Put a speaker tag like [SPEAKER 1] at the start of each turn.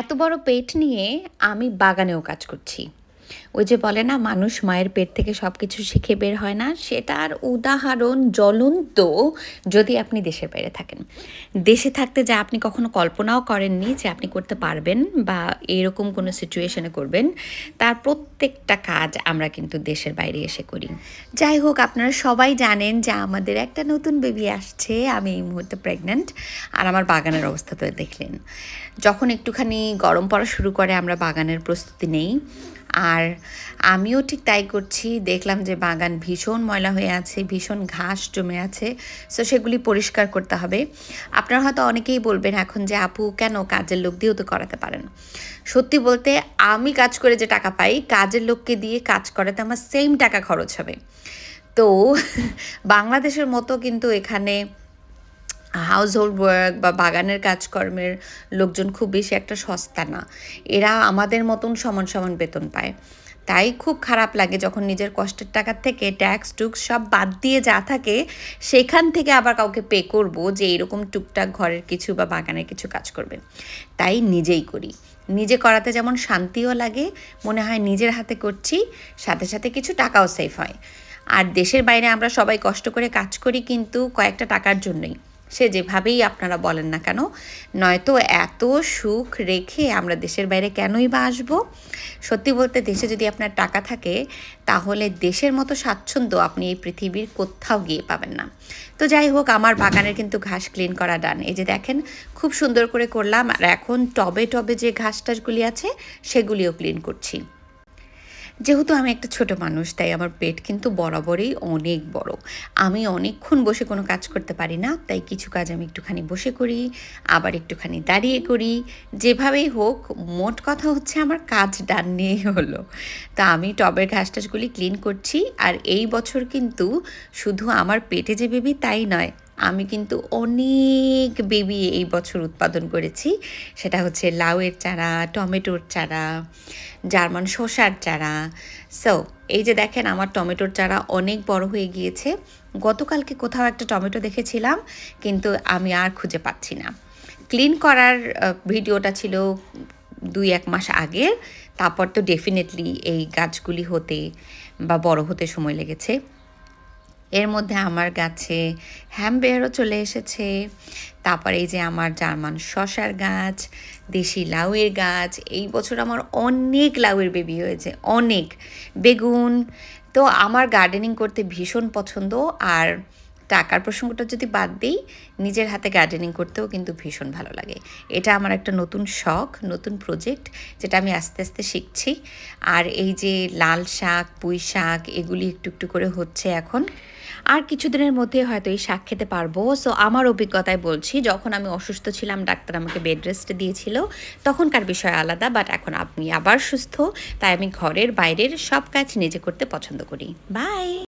[SPEAKER 1] এত বড় পেট নিয়ে আমি বাগানেও কাজ করছি। ওই যে বলে না, মানুষ মায়ের পেট থেকে সব কিছু শিখে বের হয় না। সেটার উদাহরণ জ্বলন্ত যদি আপনি দেশের বাইরে থাকেন। দেশে থাকতে যা আপনি কখনো কল্পনাও করেননি যে আপনি করতে পারবেন বা এরকম কোনো সিচুয়েশনে করবেন। তার প্রত্যেকটা কাজ আমরা কিন্তু দেশের বাইরে এসে করি। যাই হোক, আপনারা সবাই জানেন যে আমাদের একটা নতুন বেবি আসছে, আমি এই মুহূর্তে প্রেগনেন্ট আর আমার বাগানের অবস্থা তো দেখলেন। যখন একটুখানি গরম পড়া শুরু করে, আমরা বাগানের প্রস্তুতি নেই। আর আমিও ঠিক তাই করছি। দেখলাম যে বাগান ভীষণ ময়লা হয়ে আছে, ভীষণ ঘাস জমে আছে সো সেগুলি পরিষ্কার করতে হবে। আপনারা হয়তো অনেকেই বলবেন এখন যে, আপু, কেন কাজের লোক দিয়েও তো করাতে পারেন? সত্যি বলতে, আমি কাজ করে যে টাকা পাই, কাজের লোককে দিয়ে কাজ করাতে আমার সেম টাকা খরচ হবে। তো বাংলাদেশের মতো কিন্তু এখানে হাউস হোল্ড ওয়ার্ক বা বাগানের কাজকর্মের লোকজন খুব বেশি একটা সস্তা না। এরা আমাদের মতন সমান সমান বেতন পায়। তাই খুব খারাপ লাগে যখন নিজের কষ্টের টাকার থেকে ট্যাক্স টুক্স সব বাদ দিয়ে যা থাকে, সেখান থেকে আবার কাউকে পে করব যে এরকম টুকটাক ঘরের কিছু বা বাগানের কিছু কাজ করবে। তাই নিজেই করি। নিজে করাতে যেমন শান্তিও লাগে, মনে হয় নিজের হাতে করছি, সাথে সাথে কিছু টাকাও সেফ হয়। আর দেশের বাইরে আমরা সবাই কষ্ট করে কাজ করি কিন্তু কয়েকটা টাকার জন্যই। সে যেভাবেই আপনারা বলেন না কেন, নয়তো এত সুখ রেখে আমরা দেশের বাইরে কেনই বা আসব? সত্যি বলতে দেশে যদি আপনার টাকা থাকে, তাহলে দেশের মতো স্বাচ্ছন্দ্য আপনি এই পৃথিবীর কোথাও গিয়ে পাবেন না। তো যাই হোক, আমার বাগানের কিন্তু ঘাস ক্লিন করা ডান। এই যে দেখেন, খুব সুন্দর করে করলাম। আর এখন টবে টবে যে ঘাস টাসগুলি আছে, সেগুলিও ক্লিন করছি। যেহেতু আমি একটা ছোট মানুষ, তাই আমার পেট কিন্তু বরাবরই অনেক বড়। আমি অনেকক্ষণ বসে কোনো কাজ করতে পারি না, তাই কিছু কাজ আমি একটুখানি বসে করি, আবার একটুখানি দাঁড়িয়ে করি। যেভাবেই হোক, মোট কথা হচ্ছে আমার কাজ ডান নিয়েই হলো। তা আমি টবের ঘাস টাসগুলি ক্লিন করছি, আর এই বছর কিন্তু শুধু আমার পেটে যে বেবি তাই নয় আমি কিন্তু অনেক বেবি এই বছর উৎপাদন করেছি। সেটা হচ্ছে লাউয়ের চারা, টমেটোর চারা, জার্মান শসার চারা। সো এই যে দেখেন আমার টমেটোর চারা অনেক বড় হয়ে গিয়েছে। গতকালকে কোথাও একটা টমেটো দেখেছিলাম, কিন্তু আমি আর খুঁজে পাচ্ছি না। ক্লিন করার ভিডিওটা ছিল দুই এক মাস আগের তারপর তো ডেফিনেটলি এই গাছগুলি হতে বা বড় হতে সময় লেগেছে। এর মধ্যে আমার গাছে হ্যামবেয়ারও চলে এসেছে। তারপর এই যে আমার জার্মান শশার গাছ, দেশি লাউয়ের গাছ, এই বছর আমার অনেক লাউয়ের বেবি হয়েছে, অনেক। বেগুন, তো আমার গার্ডেনিং করতে ভীষণ পছন্দ আর টাকার প্রসঙ্গটা যদি বাদ দিই, নিজের হাতে গার্ডেনিং করতেও কিন্তু ভীষণ ভালো লাগে। এটা আমার একটা নতুন শখ, নতুন প্রজেক্ট যেটা আমি আস্তে আস্তে শিখছি। আর এই যে লাল শাক, পুঁই শাক, এগুলি একটু একটু করে হচ্ছে এখন। আর কিছুদিনের মধ্যে হয়তো এই শাক খেতে পারব। সো আমার অভিজ্ঞতায় বলছি, যখন আমি অসুস্থ ছিলাম, ডাক্তার আমাকে বেড রেস্ট দিয়েছিল। তখনকার বিষয় আলাদা বাট এখন আপনি আবার সুস্থ। তাই আমি ঘরের বাইরের সব কাজ নিজে করতে পছন্দ করি। বাই